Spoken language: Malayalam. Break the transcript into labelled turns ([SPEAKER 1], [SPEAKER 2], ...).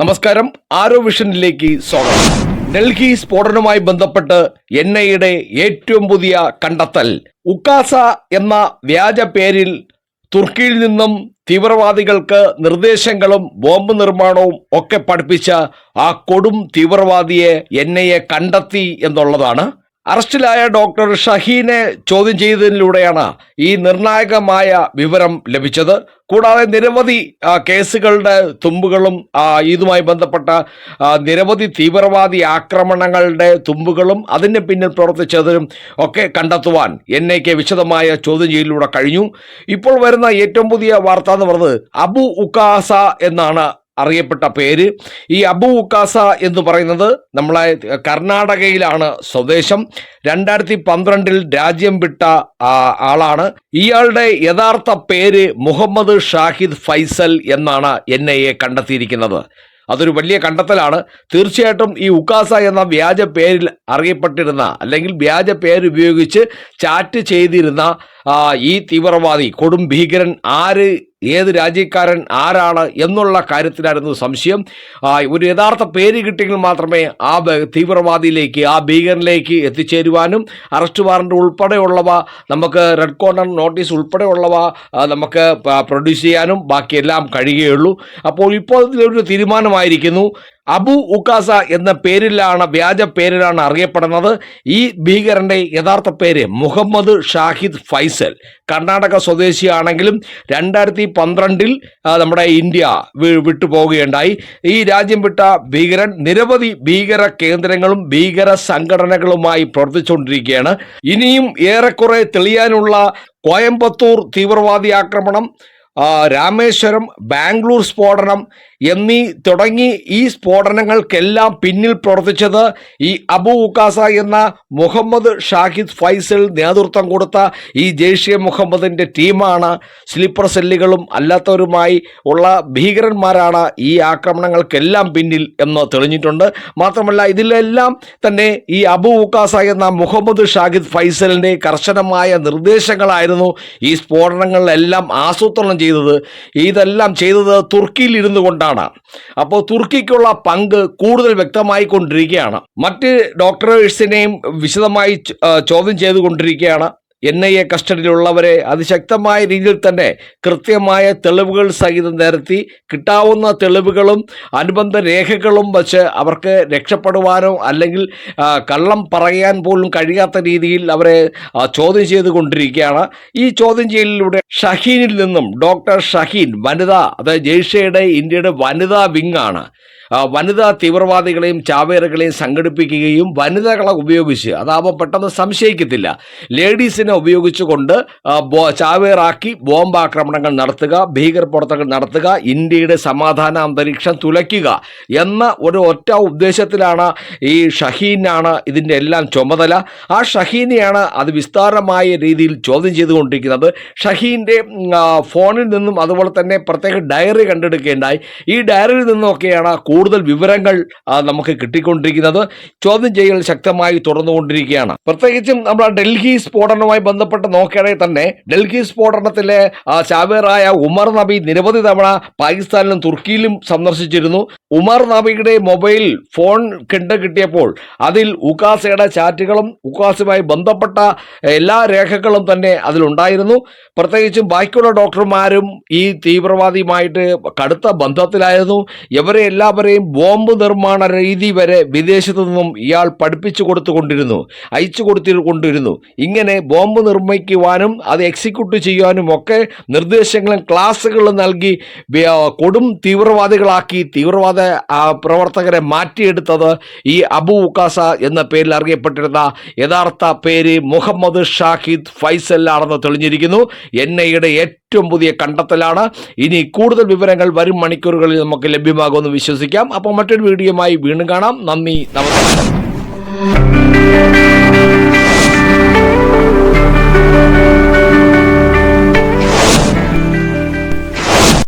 [SPEAKER 1] നമസ്കാരം. ആരോ വിഷനിലേക്ക് സ്വാഗതം. ഡൽഹി സ്ഫോടനവുമായി ബന്ധപ്പെട്ട് എൻ ഐയുടെ ഏറ്റവും പുതിയ കണ്ടെത്തൽ. ഉക്കാസ എന്ന വ്യാജ പേരിൽ തുർക്കിയിൽ നിന്നും തീവ്രവാദികൾക്ക് നിർദ്ദേശങ്ങളും ബോംബ് നിർമ്മാണവും ഒക്കെ പഠിപ്പിച്ച ആ കൊടും തീവ്രവാദിയെ എൻ കണ്ടെത്തി എന്നുള്ളതാണ്. അറസ്റ്റിലായ ഡോക്ടർ ഷഹീനെ ചോദ്യം ചെയ്തതിലൂടെയാണ് ഈ നിർണായകമായ വിവരം ലഭിച്ചത്. കൂടാതെ നിരവധി കേസുകളുടെ തുമ്പുകളും ഇതുമായി ബന്ധപ്പെട്ട നിരവധി തീവ്രവാദി ആക്രമണങ്ങളുടെ തുമ്പുകളും അതിന് പിന്നിൽ പ്രവർത്തിച്ചതിനും ഒക്കെ കണ്ടെത്തുവാൻ എൻ ഐക്ക് വിശദമായ ചോദ്യം ചെയ്യലിലൂടെ കഴിഞ്ഞു. ഇപ്പോൾ വരുന്ന ഏറ്റവും പുതിയ വാർത്ത എന്ന് പറയുന്നത് അബു ഉക്കാസ എന്നാണ് അറിയപ്പെട്ട പേര്. ഈ അബു ഉക്കാസ എന്ന് പറയുന്നത് നമ്മളെ കർണാടകയിലാണ് സ്വദേശം. രണ്ടായിരത്തി പന്ത്രണ്ടിൽ രാജ്യം വിട്ട ആളാണ്. ഇയാളുടെ യഥാർത്ഥ പേര് മുഹമ്മദ് ഷാഹിദ് ഫൈസൽ എന്നാണ് എൻ ഐ എ കണ്ടെത്തിയിരിക്കുന്നത്. അതൊരു വലിയ കണ്ടെത്തലാണ്. തീർച്ചയായിട്ടും ഈ ഉക്കാസ എന്ന വ്യാജ പേരിൽ അറിയപ്പെട്ടിരുന്ന അല്ലെങ്കിൽ വ്യാജ പേരുപയോഗിച്ച് ചാറ്റ് ചെയ്തിരുന്ന ഈ തീവ്രവാദി കൊടും ഭീകരൻ ആര് ഏത് രാജ്യക്കാരൻ ആരാണ് എന്നുള്ള കാര്യത്തിലായിരുന്നു സംശയം. ഒരു യഥാർത്ഥ പേര് കിട്ടിയെങ്കിൽ മാത്രമേ ആ തീവ്രവാദിയിലേക്ക് ആ ഭീകരനിലേക്ക് എത്തിച്ചേരുവാനും അറസ്റ്റ് വാറണ്ട് ഉൾപ്പെടെയുള്ളവ നമുക്ക് റെഡ് കോർണർ നോട്ടീസ് ഉൾപ്പെടെയുള്ളവ നമുക്ക് പ്രൊഡ്യൂസ് ചെയ്യാനും ബാക്കിയെല്ലാം കഴിയുകയുള്ളൂ. അപ്പോൾ ഇപ്പോൾ ഇതിലൊരു തീരുമാനമായിരിക്കുന്നു. അബു ഉക്കാസ എന്ന പേരിലാണ് വ്യാജ പേരിലാണ് അറിയപ്പെടുന്നത്. ഈ ഭീകരന്റെ യഥാർത്ഥ പേര് മുഹമ്മദ് ഷാഹിദ് ഫൈസൽ. കർണാടക സ്വദേശിയാണെങ്കിലും രണ്ടായിരത്തി പന്ത്രണ്ടിൽ നമ്മുടെ ഇന്ത്യ വിട്ടുപോകുകയുണ്ടായി ഈ രാജ്യം വിട്ട ഭീകരൻ നിരവധി ഭീകര കേന്ദ്രങ്ങളും ഭീകര സംഘടനകളുമായി പ്രവർത്തിച്ചുകൊണ്ടിരിക്കുകയാണ്. ഇനിയും ഏറെക്കുറെ തെളിയാനുള്ള കോയമ്പത്തൂർ തീവ്രവാദി ആക്രമണം രാമേശ്വരം ബാംഗ്ലൂർ സ്ഫോടനം എന്നീ തുടങ്ങി ഈ സ്ഫോടനങ്ങൾക്കെല്ലാം പിന്നിൽ പ്രവർത്തിച്ചത് ഈ അബു ഉക്കാസ എന്ന മുഹമ്മദ് ഷാഹിദ് ഫൈസൽ നേതൃത്വം കൊടുത്ത ഈ ജെയ്ഷെ മുഹമ്മദിന്റെ ടീമാണ്. സ്ലീപ്പർ സെല്ലുകളും അല്ലാത്തവരുമായി ഉള്ള ഭീകരന്മാരാണ് ഈ ആക്രമണങ്ങൾക്കെല്ലാം പിന്നിൽ എന്ന് തെളിഞ്ഞിട്ടുണ്ട്. മാത്രമല്ല ഇതിലെല്ലാം തന്നെ ഈ അബു ഉക്കാസ എന്ന മുഹമ്മദ് ഷാഹിദ് ഫൈസലിന്റെ കർശനമായ നിർദ്ദേശങ്ങളായിരുന്നു ഈ സ്ഫോടനങ്ങളിലെല്ലാം ആസൂത്രണം ചെയ്തത്. ഇതെല്ലാം ചെയ്തത് തുർക്കിയിൽ ഇരുന്നു കൊണ്ടാണ്. അപ്പോൾ തുർക്കിക്കുള്ള പങ്ക് കൂടുതൽ വ്യക്തമായി കൊണ്ടിരിക്കുകയാണ്. മറ്റ് ഡോക്ടറേഴ്സിനെയും വിശദമായി ചോദ്യം ചെയ്തുകൊണ്ടിരിക്കുകയാണ്. എൻ ഐ എ കസ്റ്റഡിയിലുള്ളവരെ അതിശക്തമായ രീതിയിൽ തന്നെ കൃത്യമായ തെളിവുകൾ സഹിതം നിരത്തി കിട്ടാവുന്ന തെളിവുകളും അനുബന്ധ രേഖകളും വച്ച് അവർക്ക് രക്ഷപ്പെടുവാനോ അല്ലെങ്കിൽ കള്ളം പറയാൻ പോലും കഴിയാത്ത രീതിയിൽ അവരെ ചോദ്യം ചെയ്തുകൊണ്ടിരിക്കുകയാണ്. ഈ ചോദ്യം ചെയ്യലിലൂടെ ഷഹീനിൽ നിന്നും ഡോക്ടർ ഷഹീൻ വനിത അതായത് ജെയ്ഷയുടെ ഇന്ത്യയുടെ വനിതാ വിങ്ങാണ്. വനിതാ തീവ്രവാദികളെയും ചാവേറുകളെയും സംഘടിപ്പിക്കുകയും വനിതകളെ ഉപയോഗിച്ച് അതാവുമ്പോൾ പെട്ടെന്ന് സംശയിക്കത്തില്ല. ലേഡീസിനെ ഉപയോഗിച്ചുകൊണ്ട് ചാവേറാക്കി ബോംബ് ആക്രമണങ്ങൾ നടത്തുക ഭീകരപ്രവർത്തനങ്ങൾ നടത്തുക ഇന്ത്യയുടെ സമാധാന അന്തരീക്ഷം തുലയ്ക്കുക എന്ന ഒരു ഒറ്റ ഉദ്ദേശത്തിലാണ് ഈ ഷഹീനാണ് ഇതിന്റെ എല്ലാം ചുമതല. ആ ഷഹീനെയാണ് അത് വിസ്താരമായ രീതിയിൽ ചോദ്യം ചെയ്തുകൊണ്ടിരിക്കുന്നത്. ഷഹീന്റെ ഫോണിൽ നിന്നും അതുപോലെ തന്നെ പ്രത്യേക ഡയറി കണ്ടെടുക്കേണ്ടായി. ഈ ഡയറിയിൽ നിന്നൊക്കെയാണ് കൂടുതൽ വിവരങ്ങൾ നമുക്ക് കിട്ടിക്കൊണ്ടിരിക്കുന്നത്. ചോദ്യം ചെയ്യൽ ശക്തമായി തുടർന്നുകൊണ്ടിരിക്കുകയാണ്. പ്രത്യേകിച്ചും നമ്മൾ ഡൽഹി സ്ഫോടനവുമായി ബന്ധപ്പെട്ട് നോക്കുകയാണെങ്കിൽ തന്നെ ഡൽഹി സ്ഫോടനത്തിലെ ചാവേറായ ഉമർ നബി നിരവധി തവണ പാകിസ്ഥാനിലും തുർക്കിയിലും സന്ദർശിച്ചിരുന്നു. ഉമർ നബിയുടെ മൊബൈൽ ഫോൺ കണ്ട് കിട്ടിയപ്പോൾ അതിൽ ഉക്കാസയുടെ ചാറ്റുകളും ഉക്കാസുമായി ബന്ധപ്പെട്ട എല്ലാ രേഖകളും തന്നെ അതിലുണ്ടായിരുന്നു. പ്രത്യേകിച്ചും ബാക്കിയുള്ള ഡോക്ടർമാരും ഈ തീവ്രവാദിയുമായിട്ട് കടുത്ത ബന്ധത്തിലായിരുന്നു. ഇവരെ എല്ലാവരെയും ബോംബ് നിർമ്മാണ രീതി വരെ വിദേശത്തു നിന്നും ഇയാൾ പഠിപ്പിച്ചു കൊടുത്തുകൊണ്ടിരുന്നു അയച്ചു കൊടുത്തുകൊണ്ടിരുന്നു ഇങ്ങനെ ബോംബ് നിർമ്മിക്കുവാനും അത് എക്സിക്യൂട്ട് ചെയ്യുവാനും ഒക്കെ നിർദ്ദേശങ്ങളും ക്ലാസ്സുകളും നൽകി കൊടും തീവ്രവാദികളാക്കി തീവ്രവാദ പ്രവർത്തകരെ മാറ്റിയെടുത്തത് ഈ അബു ഉക്കാസ എന്ന പേരിൽ അറിയപ്പെട്ടിരുന്ന യഥാർത്ഥ പേര് മുഹമ്മദ് ഷാഹിദ് ഫൈസലാണെന്ന് തെളിഞ്ഞിരിക്കുന്നു. എൻ ഐയുടെ ഏറ്റവും പുതിയ കണ്ടെത്തലാണ്. ഇനി കൂടുതൽ വിവരങ്ങൾ വരും മണിക്കൂറുകളിൽ നമുക്ക് ലഭ്യമാകുമെന്ന് വിശ്വസിക്കാം. അപ്പോൾ മറ്റൊരു വീഡിയോയുമായി വീണ്ടും കാണാം. നന്ദി നമസ്കാരം.